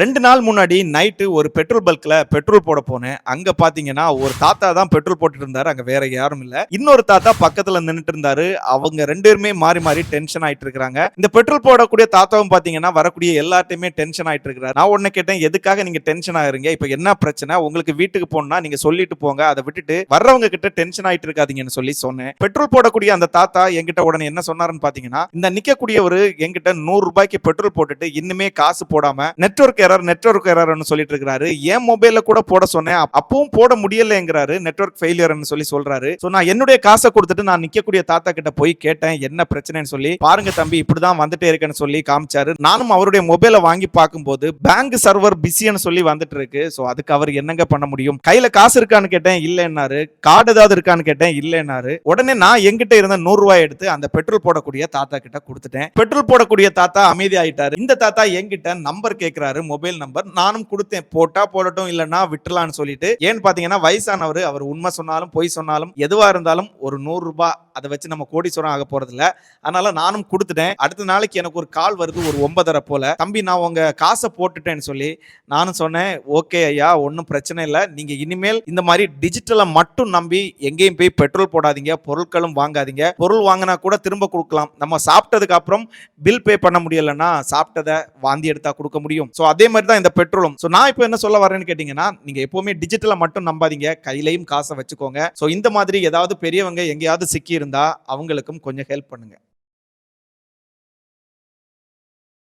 ரெண்டு நாள் முன்னாடி நைட்டு ஒரு பெட்ரோல் பல்க்ல பெட்ரோல் போட போனேன். அங்க பாத்தீங்கன்னா ஒரு தாத்தா தான் பெட்ரோல் போட்டுட்டு இருந்தாரு. அங்க வேற யாரும் இல்ல. இன்னொரு தாத்தா பக்கத்துல நின்றுட்டு இருந்தாரு. அவங்க ரெண்டு பேருமே மாறி மாறி டென்ஷன் ஆயிட்டு இருக்காங்க. இந்த பெட்ரோல் போடக்கூடிய தாத்தாவும் பாத்தீங்கன்னா வரக்கூடிய எல்லாத்தையுமே டென்ஷன் ஆயிட்டு இருக்காரு. நான் உடனே கேட்டேன் எதுக்காக நீங்க டென்ஷன் ஆகுறீங்க? இப்ப என்ன பிரச்சனை? உங்களுக்கு வீட்டுக்கு போனா நீங்க சொல்லிட்டு போங்க. அதை விட்டுட்டு வர்றவங்க கிட்ட டென்ஷன் ஆயிட்டு இருக்காதீங்கன்னு சொல்லி சொன்னேன். பெட்ரோல் போடக்கூடிய அந்த தாத்தா என்கிட்ட உடனே என்ன சொன்னாருன்னு பாத்தீங்கன்னா இந்த நிக்கக்கூடியவர் என்கிட்ட நூறு ரூபாய்க்கு பெட்ரோல் போட்டுட்டு இன்னுமே காசு போடாம நெட்ஒர்க் எரர் நெட்வொர்க் எரர்னு சொல்லிட்டு இருக்காரு என் மொபைல்ல கூட போட சொன்னேன். அப்பவும் போட முடியலங்கிறாரு. நெட்வொர்க் ஃபெயிலியர்னு சொல்லி சொல்றாரு. சோ நான் என்னுடைய காசை கொடுத்துட்டு நான் நிக்கக்கூடிய தாத்தா கிட்ட போய் கேட்டேன் என்ன பிரச்சனைன்னு சொல்லி. பாருங்க தம்பி இப்படிதான் வந்துட்டே இருக்கேன்னு சொல்லி காமிச்சாரு. நானும் அவருடைய மொபைலை வாங்கி பார்க்கும்போது பேங்க் சர்வர் பிஸின்னு சொல்லி வந்துட்டு இருக்கு. சோ அதுக்கு அவர் என்னங்க பண்ண முடியும்? கையில காசு இருக்கான்னு கேட்டேன் இல்லைன்னாரு. கார்டு ஏதாவது இருக்கான்னு கேட்டேன் இல்லைன்னாரு. உடனே நான் என்கிட்ட இருந்த நூறு ரூபாய் எடுத்து அந்த பெட்ரோல் போடக்கூடிய தாத்தா கிட்ட கொடுத்துட்டேன். பெட்ரோல் போடக்கூடிய தாத்தா அமைதி ஆயிட்டாரு இந்த தாத்தா என்கிட்ட நம்பர் கேட்கிறாரு மொபைல் நம்பர் நானும் கொடுத்தேன். போட்டா போடட்டும் இல்லைன்னா விட்டுலான்னு சொல்லிட்டு. ஏன்னு பாத்தீங்கன்னா வயசானவர் அவர் உண்மை சொன்னாலும் பொய் சொன்னாலும் எதுவா இருந்தாலும் ஒரு நூறு ரூபாய் அதை வச்சு நம்ம கோடீஸ்வரம் ஆக போறது இல்ல அதனால நானும் கொடுத்துட்டேன். அடுத்த நாளைக்கு எனக்கு ஒரு கால் வருது ஒரு ஒன்பதரை போல. தம்பி நான் உங்க காசை போட்டுட்டேன்னு சொல்லி நானும் சொன்னேன் ஓகே ஐயா ஒன்றும் பிரச்சனை இல்லை. நீங்க இனிமேல் இந்த மாதிரி டிஜிட்டலை மட்டும் நம்பி எங்கேயும் போய் பெட்ரோல் போடாதீங்க பொருட்களும் வாங்காதீங்க. பொருள் வாங்கினா கூட திரும்ப கொடுக்கலாம். நம்ம சாப்பிட்டதுக்கு அப்புறம் பில் பே பண்ண முடியலன்னா சாப்பிட்டதை வாந்தி எடுத்தா கொடுக்க முடியும். ஸோ அதே மாதிரி தான் இந்த பெட்ரோலும் ஸோ நான் இப்போ என்ன சொல்ல வரேன்னு கேட்டீங்கன்னா நீங்க எப்பவுமே டிஜிட்டலை மட்டும் நம்பாதீங்க. கையிலையும் காசை வச்சுக்கோங்க. ஸோ இந்த மாதிரி ஏதாவது பெரியவங்க எங்கேயாவது சிக்கி இருந்தா அவங்களுக்கும் கொஞ்சம் ஹெல்ப் பண்ணுங்க.